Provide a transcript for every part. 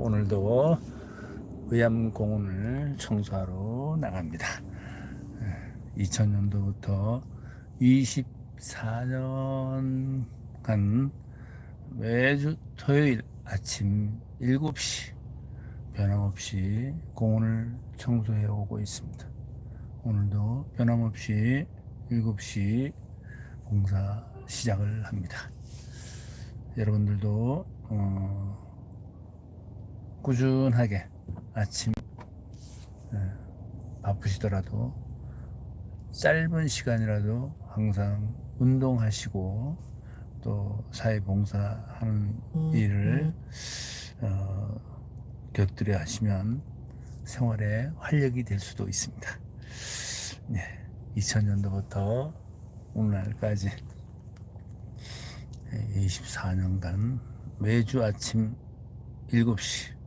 오늘도 의암공원을 청소하러 나갑니다. 2000년도부터 24년간 매주 토요일 아침 7시 변함없이 공원을 청소해 오고 있습니다. 오늘도 변함없이 7시 공사 시작을 합니다. 여러분들도 어, 꾸준하게 아침 예, 바쁘시더라도 짧은 시간이라도 항상 운동하시고 또 사회봉사하는 일을 어, 곁들여 하시면 생활에 활력이 될 수도 있습니다. 네, 2000년도부터 오늘날까지 24년간 매주 아침 7시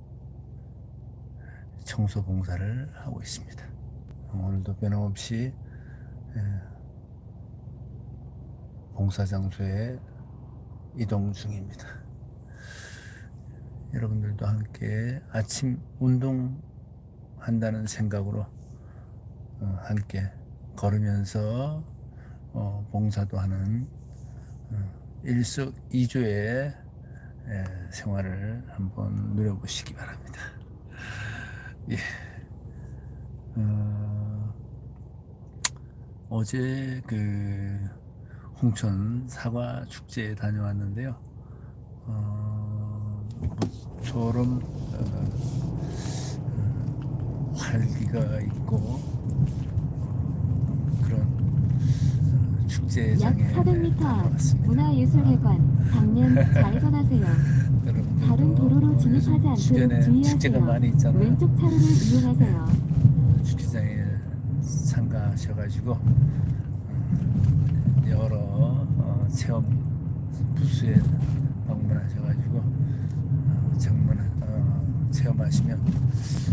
청소 봉사를 하고 있습니다. 오늘도 변함없이 예, 봉사 장소에 이동 중입니다. 여러분들도 함께 아침 운동한다는 생각으로 어, 함께 걸으면서 어, 봉사도 하는 어, 일석이조의 예, 생활을 한번 누려보시기 바랍니다. 예. 어, 어제 그 홍천 사과 축제에 다녀왔는데요. 어, 모처럼 어, 어, 활기가 있고 어, 그런 어, 약 축제장에 400m 앞 다녀왔습니다. 문화예술회관 방면 좌회전하세요. 다른 도로로 어, 진입하지 않도록 축제가 주의하세요. 많이 있잖아요. 왼쪽 차로를 이용하세요. 축제장에 참가하셔가지고 어, 여러 어, 체험 부스에 방문하셔가지고 어, 정말 어, 체험하시면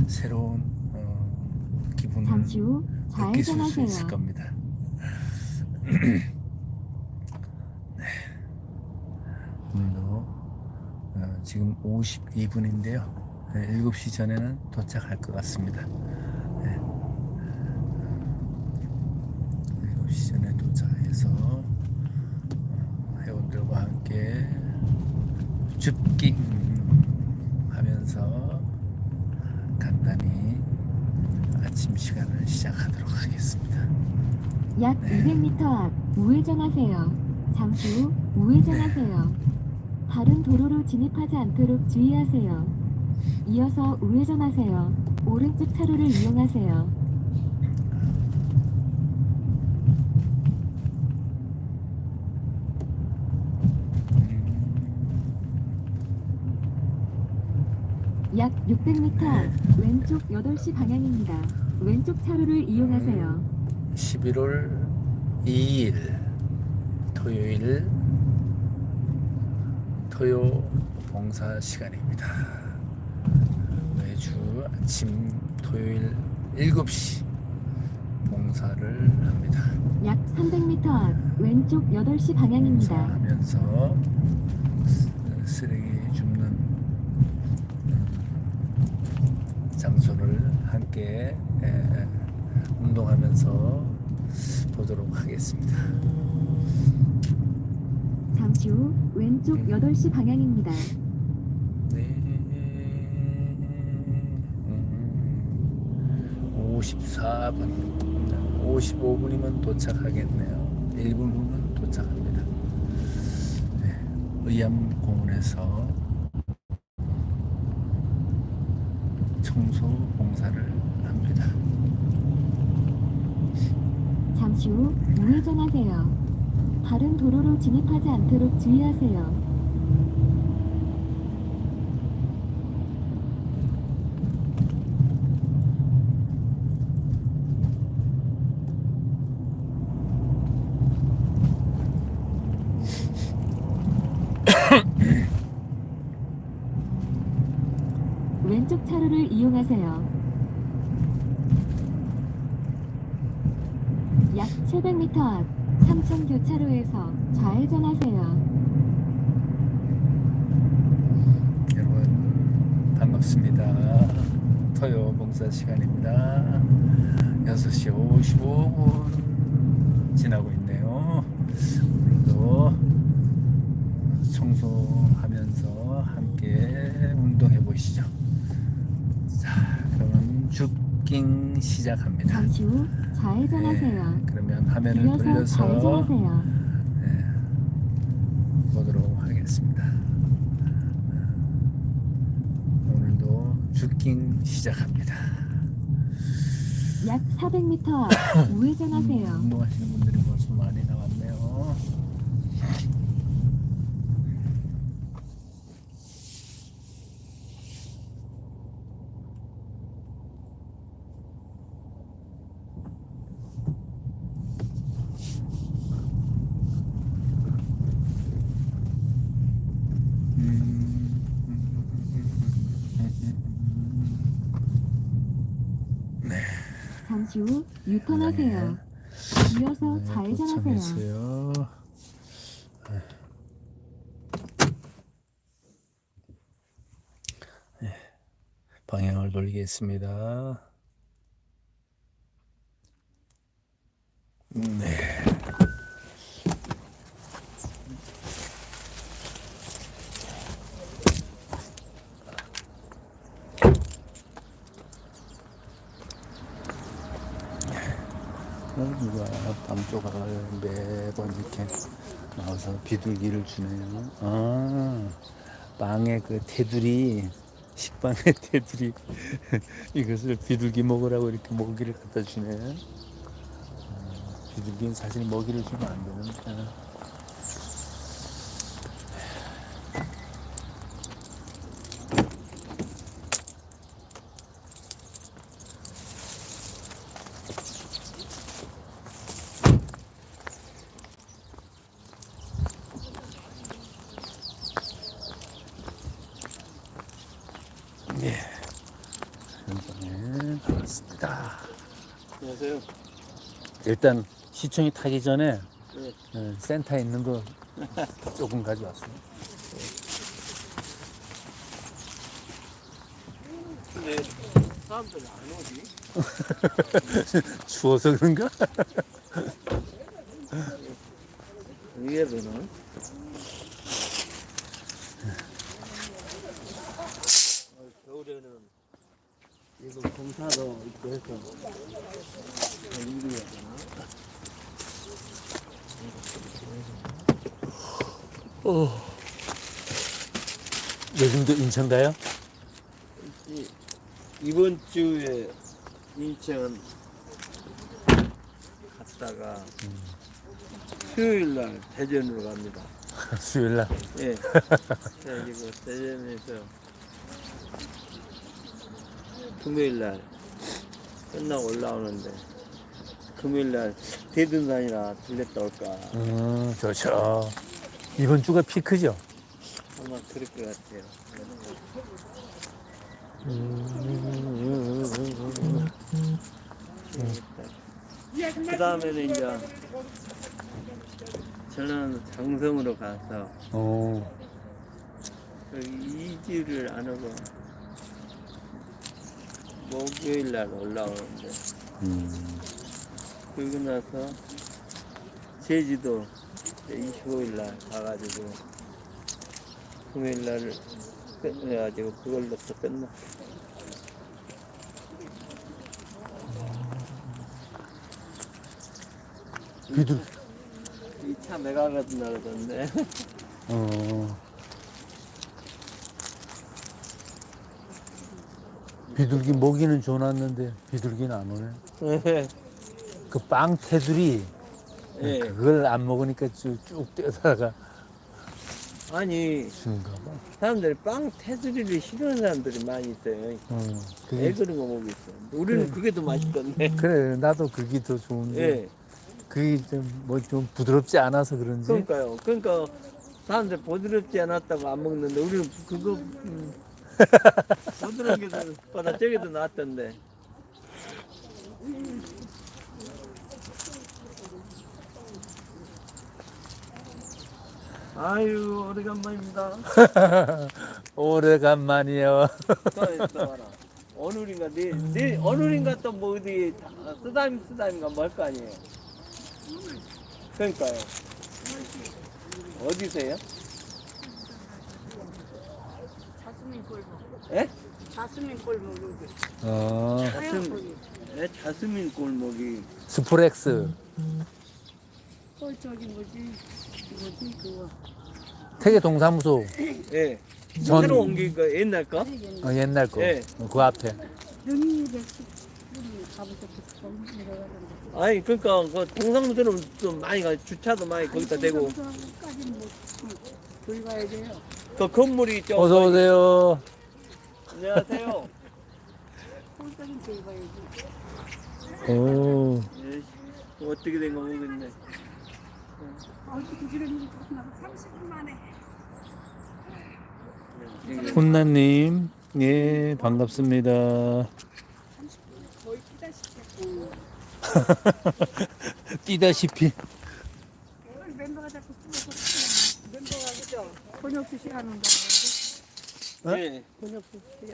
새로운 어, 기분을 잠시 후 느끼실 수 있을 좌회전하세요. 겁니다. 네. 오늘도 어, 지금 52분인데요. 7시 전에는 도착할 것 같습니다. 네. 7시 전에 도착해서 어, 회원들과 함께 줍깅 하면서 간단히 아침 시간을 시작하도록 하겠습니다. 약 200m 앞 우회전하세요. 잠시 후 우회전하세요. 다른 도로로 진입하지 않도록 주의하세요. 이어서 우회전하세요. 오른쪽 차로를 이용하세요. 약 600m 앞 왼쪽 8시 방향입니다. 왼쪽 차로를 이용하세요. 11월 2일 토요일 토요 봉사 시간입니다. 매주 아침 토요일 7시 봉사를 합니다. 약 300m 앞 왼쪽 8시 방향입니다. 봉사하면서 쓰- 쓰레기 줍는 음, 장소를 함께 에, 운동하면서 보도록 하겠습니다. 잠시 후 왼쪽 8시 방향입니다. 네. 음, 54분. 55분이면 도착하겠네요. 1분 후면 도착합니다. 네, 의암공원에서 청소 봉사를 합니다. 잠시 후 우회전하세요. 다른 도로로 진입하지 않도록 주의하세요. 왼쪽 차로를 이용하세요. 약 700m 앞 삼천 교차로에서 좌회전하세요. 여러분 반갑습니다. 토요 봉사 시간입니다. 6시 55분 지나고 있네요. 오늘도 청소하면서 함께 운동해 보시죠. 자, 그러면 줍 깅 시작합니다. 잠시 후 좌회전하세요. 네, 그러면 화면을 돌려서 좌회전하세요. 네, 보도록 하겠습니다. 오늘도 줍깅 시작합니다. 약 400m 앞 우회전하세요. 음, 운동하시는 분들이 벌써 많이 나왔네요. 잠시 후 유턴하세요. 이어서 네, 좌회전하세요. 도착했어요. 네, 방향을 돌리겠습니다. 네. 누가 남쪽을 매번 이렇게 나와서 비둘기를 주네요. 아, 빵의 그 테두리, 식빵의 테두리, 이것을 비둘기 먹으라고 이렇게 먹이를 갖다 주네. 아, 비둘기는 사실 먹이를 주면 안 되는데. 예. 현장에 나왔습니다. 안녕 하세요. 일단 시청이 타기 전에 네. 예, 센터에 있는 거 조금 가져왔어요. 근데 사람들이 안 오지? 추워서 그런가? 의외로는 어, 겨울에는 공사도 있고 해서 일이야 되나? 요즘도 인천 가요? 이- 이번 주에 인천 갔다가 수요일 날 대전으로 갑니다. 수요일 날. 예. 그래가지고 대전에서 금요일 날 끝나고 올라오는데 금요일 날 대둔산이라 들렸다 올까 음, 좋죠. 이번 주가 피크죠? 아마 그럴 것 같아요. 그 다음에는 이제 저는 장성으로 가서 오. 여기 이주를 안 하고 목요일 날 올라오는데 음. 그러고 나서 제주도 25일 날 가가지고 금요일 날 끝내가지고 그걸로 또 끝나. 비둘. 이차 내가 가던 날이던데. 어. 비둘기 먹이는 줘놨는데 비둘기는 안 오네. 그빵 테두리 예. 그걸 안 먹으니까 쭉, 쭉 뛰어다가 아니 봐. 사람들이 빵 테두리를 싫어하는 사람들이 많이 있어요. 어, 애 그게 그런 거 먹고 있어. 우리는 그래. 그게 더 맛있던데. 그래 나도 그게 더 좋은데 예. 그게 좀 뭐 좀 부드럽지 않아서 그런지 그러니까요. 그러니까 사람들 부드럽지 않았다고 안 먹는데 우리는 그거 음, 저게 더 낫던데. 아유 오래간만입니다. 오래간만이요. 또, 또 봐라. 어느린가 내, 내 어느린가 또 뭐 어디 다- 쓰다임 쓰다임가 뭐 할 거 아니에요. 그러니까요. 어디세요? 자스민 골목. 예? 자스민 골목 여기. 어, 자스민. 네, 자스민 골목이 스프렉스. 어 저기 뭐지? 뭐지 그거. 태계 동사무소 예. 전- 새로 옮긴 거 옛날 거? 어, 옛날 거. 예. 어, 그 앞에. 내려가는데. 아니 그러니까 그 동상무소는 좀 많이 가 주차도 많이 거기다 대고 까지 뭐 응, 저기 가야 돼요. 그 건물이 좀 어서 오세요. 안녕하세요. 저기 가야지. 오. 예, 어떻게 된 거 모르겠네. 아, 부지런히 나가 30분 만에. 이게 혼나님, 예, 반갑습니다. 거의 끼다시피. 뛰다시피. 멤버가 자꾸 끊어서 멤버가 그죠? 번역수 씨 하는 거. 예.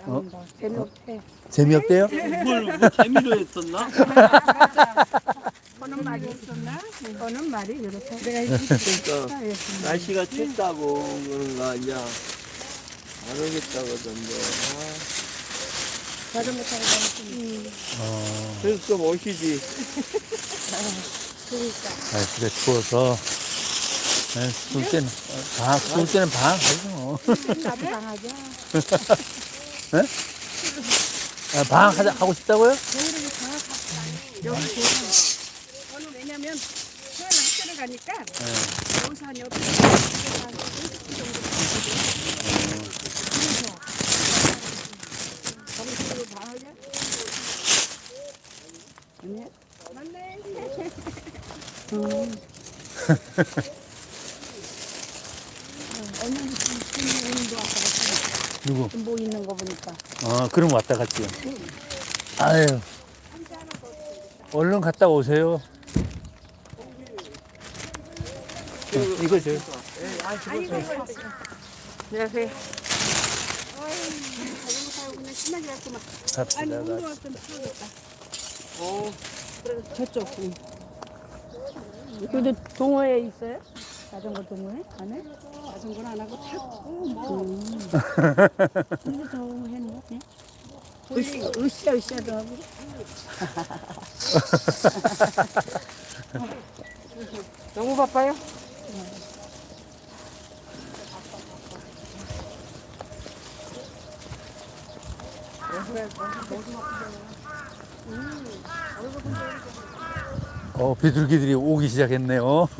하는 거. 재미없대. 재미없대요? 뭘, 뭐 재미로 했었나? 거는 말이 있었나? 거는 말이 이렇게. 내가 그러니까 예. 날씨가 춥다고 그런가 이제 안 오겠다 그러던데. 자전거 타고 다니지. 어, 그래서 좀 오시지. 그러니까. 날씨가 추워서. 네, 술 때는, 어, 방학, 술 때는 방학하 죠. 나도 당하자. 아, 방학하자, 하고 싶다고요? 겨울에 방학하지 여기. 저는 왜냐면 수요일 학교를 가니까 여기서 한시한 50분 정도 가거든요. 그래서 거기서 방학에 아니야? 맞네. 음. 언니 무슨 오는도 아까 봤잖아. 누구? 뭐 있는 거 보니까. 어, 그럼 왔다 갔지요. 아유. 얼른 갔다 오세요. 어, 이거 줘요. 안녕하세요. 자전거 타고 그냥 신나게 갔구만. 아니, 갑시다. 운동화 좀. 어, 저쪽. 응. 여기도 동호회 있어요? 자전거 동호회 안에? 자전거는 안 하고 타고 뭐. 근데 동호회는 네? 으쌰, 으쌰, 으쌰도 하고. 너무 바빠요? 어, 비둘기들이 오기 시작했네요.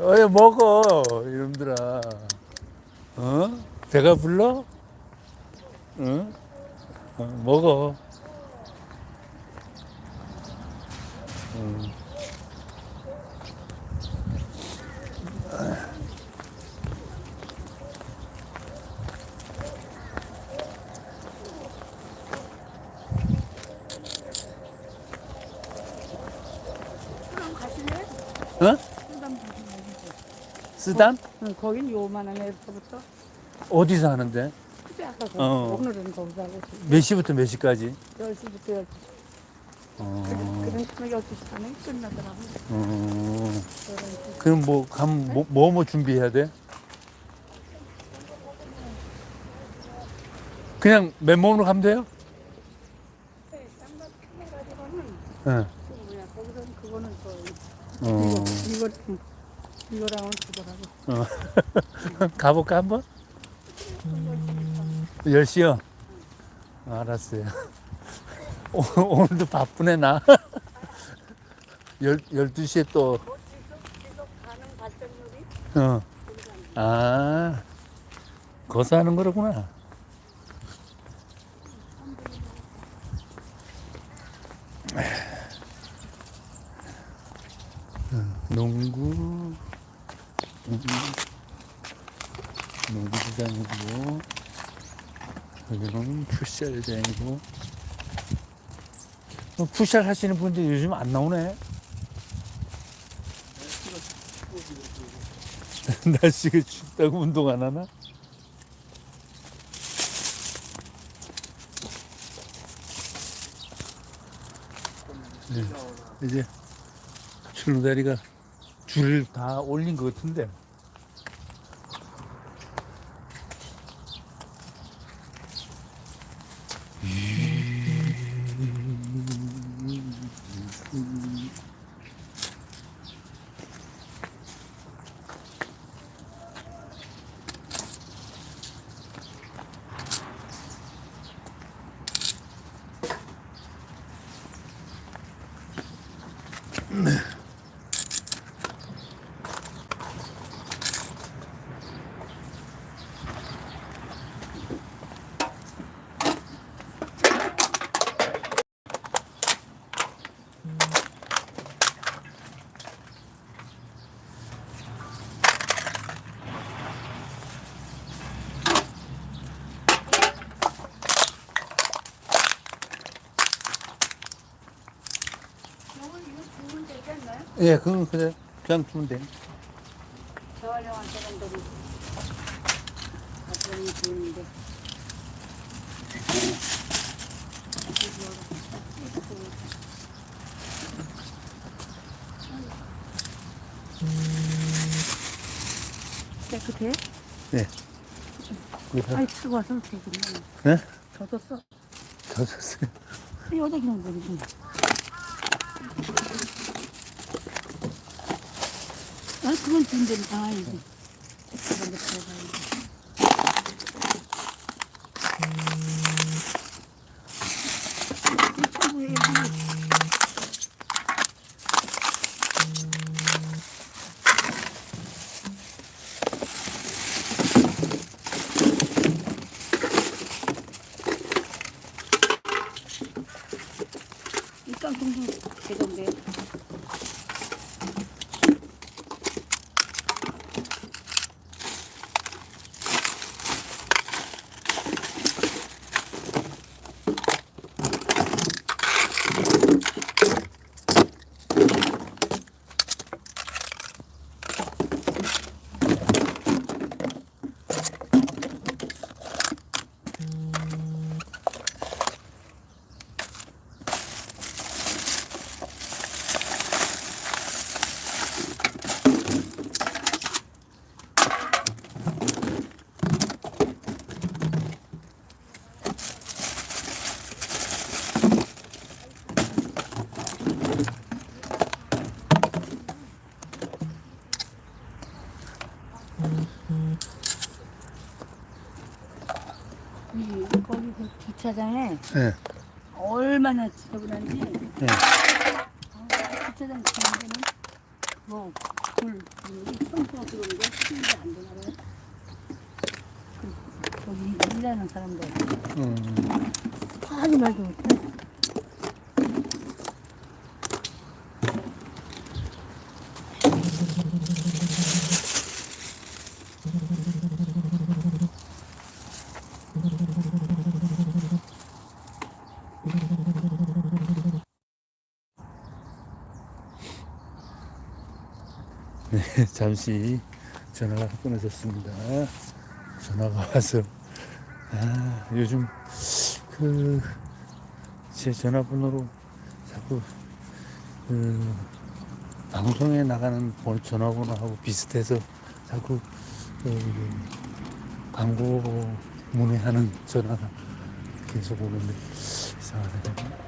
어여 먹어, 이놈들아. 어? 배가 불러? 응? 어, 먹어. 음. 그럼 가실래요? 어? 수담 가실래요? 쓰담? 응, 거긴 요만한 애부터 어디서 하는데? 그때 아까 거 어. 오늘은 거기서 하고 몇 시부터 몇 시까지? 10시부터 12시. 어, 그런 12시 반에 끝나더라고. 어. 11시. 그럼 뭐, 감, 뭐, 뭐, 뭐 준비해야 돼? 그냥 맨몸으로 가면 돼요? 네, 땀만 가지고는 응. 그 거기서는 그거는 또 어. 이거랑은 그거라고. 어. 가볼까, 한번? 10시요? 알았어요. 오, 오늘도 바쁘네, 나. 열, 12시에 또, 지속 가능 발전률이 어. 아, 거기서 하는 거로구나. 어, 농구, 음, 농구장이고, 여기는 풋살장이고, 어, 풋살 하시는 분들 요즘 안 나오네. 날씨가 춥다고 운동 안 하나? 네, 이제 출루다리가 줄을 다 올린 것 같은데. 예, 그건 그냥, 그냥 주면 돼. 저활용한 사람들이 어떤 주는데 깨끗해? 그래서 아이 치고 와서 되겠네 네? 젖었어 젖었어요. 여기다 그냥 버리고 아 그건 준대 아 이거 그런 데 들어가야지 이 청구해 여기 이 깡통도 되던데 이 거기 그 예, 얼마나 지저분한지 예. 아, 주차장 가는 데는 뭐불 청소 들어오는 게 수준이 안 되나 봐요. 그, 거기 일하는 사람들 음, 하지 말도 못해. 잠시 전화가 끊어졌습니다. 전화가 와서, 아, 요즘 그, 제 전화번호로 자꾸 그, 방송에 나가는 번- 전화번호하고 비슷해서 자꾸 그, 광고 문의하는 전화가 계속 오는데 이상하네.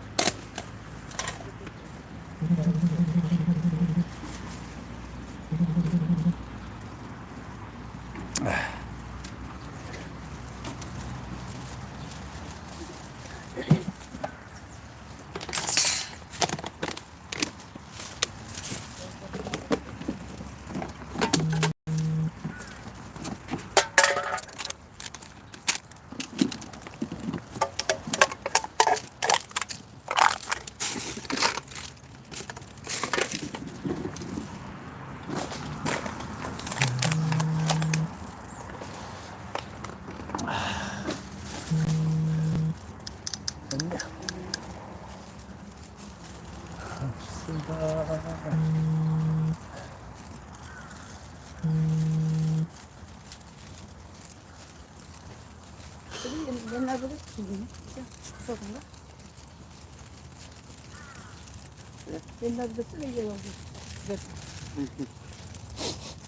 옛날보다 쓰레기가 여기.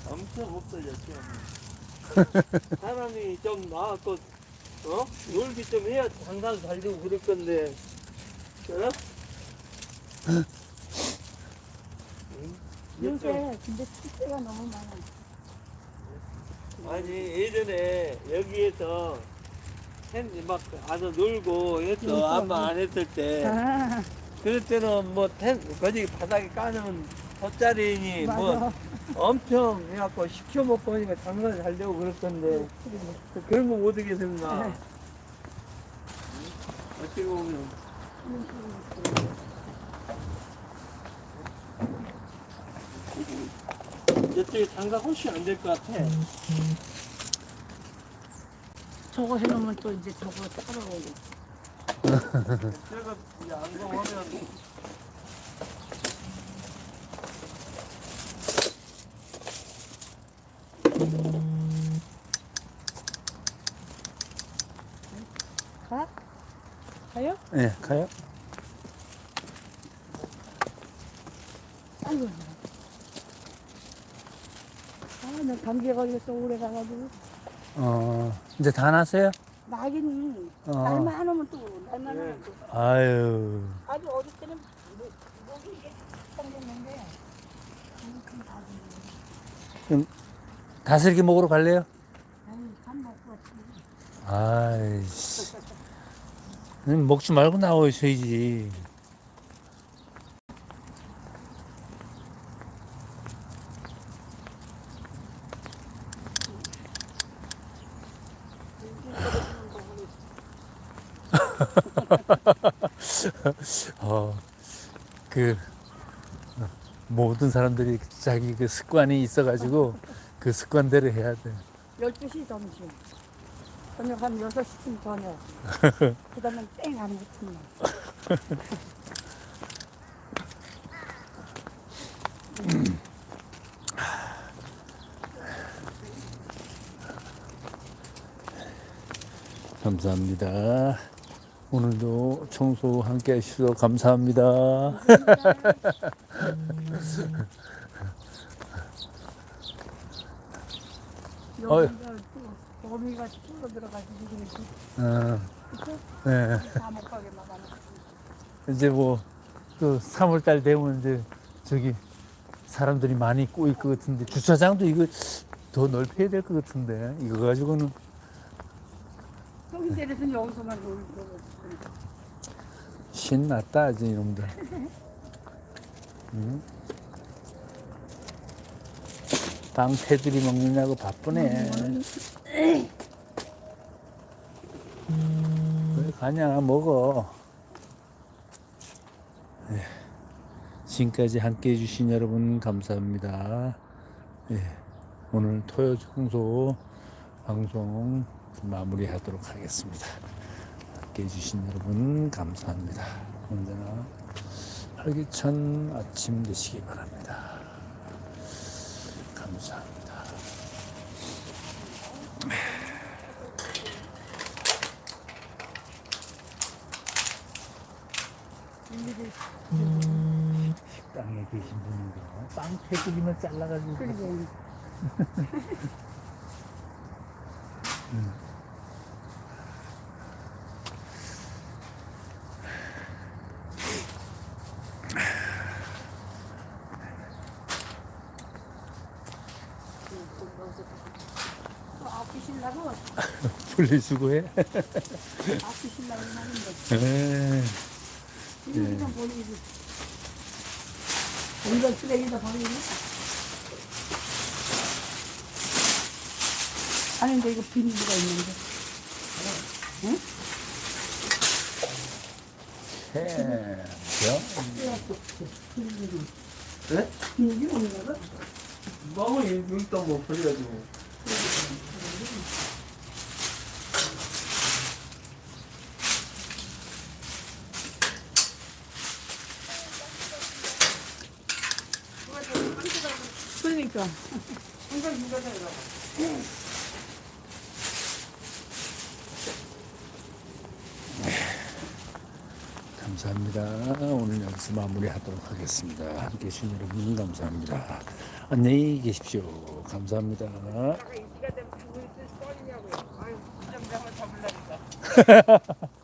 엄청 없어졌죠. 사람이 좀 나왔고, 어? 놀기 좀 해야 장사도 잘 되고 그럴 건데, 어? 응? 요새 근데 축제가 너무 많아. 아니 예전에 여기에서 텐- 막 와서 놀고 했어 아마 안 했을 때 아, 그럴 때는 뭐 텐, 거기 바닥에 까놓은 돗자리니 뭐 맞아. 엄청 해갖고 시켜 먹고 하니까 장사 잘 되고 그럴 건데 그- 그런 거 못 하겠습니다. 네. 어떻게 보면. 이쪽에 장사 훨씬 안 될 것 같아 저거 해놓으면 또 이제 저거 따라오고. 제가 이제 안성하면 가? 가요? 네, 가요. 아이고. 아, 나 감기에 걸려서 오래 가가지고. 어, 이제 다 났어요? 낙이니 어. 날만 하면 또 날만 네. 하면 또 아유. 아주 어릴 때는 목- 목이 이게 당겼는데 지금 다 죽네. 다슬기 먹으러 갈래요? 아유 밥 먹고 왔지. 아이씨. 음, 먹지 말고 나오셔야지. 어, 그, 어, 모든 사람들이 자기 그 습관이 있어가지고 그 습관대로 해야 돼. 12시 점심. 저녁 한 6시쯤 저녁. 그 다음에 땡안 붙으면. 감사합니다. 오늘도 청소 함께 하셔서 감사합니다. 어이. 여기가 또 들어가지고. 어, 그쵸? 네. 가게 막아놓고. 이제 뭐, 또 3월달 되면 이제 저기 사람들이 많이 꼬일 것 같은데 주차장도 이거 더 넓혀야 될 것 같은데 이거 가지고는 여기 내려서 여기서만 놀고. 신났다 이제 이놈들. 응? 빵 패들이 먹느냐고 바쁘네. 왜 가냐 먹어. 예. 지금까지 함께 해주신 여러분 감사합니다. 예. 오늘 토요 청소 방송 마무리하도록 하겠습니다. 함께 해주신 여러분 감사합니다. 언제나 활기찬 아침 되시기 바랍니다. 감사합니다. 식당에 계신 분인데 빵 패드리면 잘라가지고 그리고 또 아프시려고 분리수거해. 아프시려고 하는데 에 이거 좀 버리지 이거 쓰레기다 버리니? 아니 근데 이거 비닐가 있는데 네? 비닐이 없나 봐? 너무 융떡 못 버려가지고 해줘. 항상 중간에다가. 감사합니다. 오늘 여기서 마무리하도록 하겠습니다. 함께 해주신 여러분 감사합니다. 안녕히 계십시오. 감사합니다.